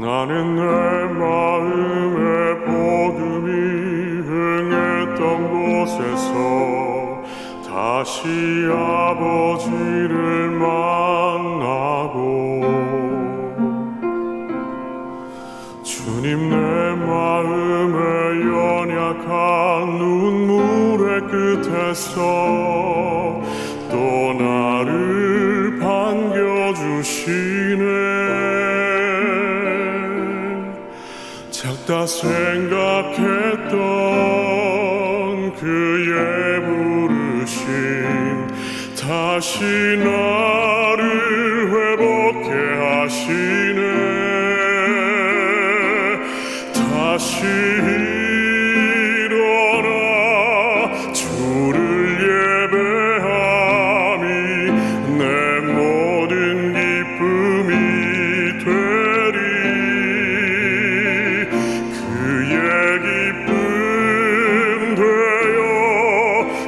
나는 내 마음의 복음이 흥했던 곳에서 다시 아버지를 만나고 주님 내 마음의 연약한 눈물의 끝에서 또 나를 반겨주시네 작다 생각했던 그의 부르심. 다시 나를 회복해 하시네. 다시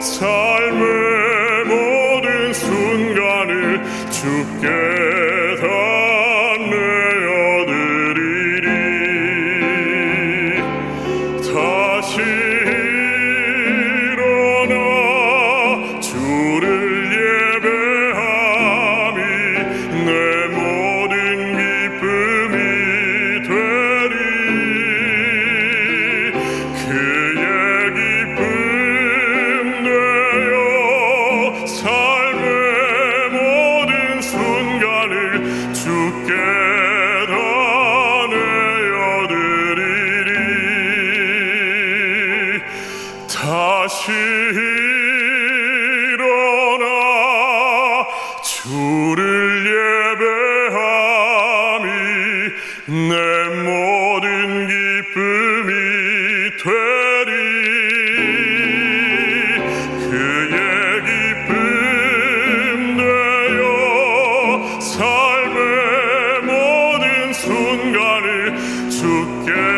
삶의 모든 순간을 주께 다 주께 다 내어드리리. 다시 일어나 주를 예배함이 내 together.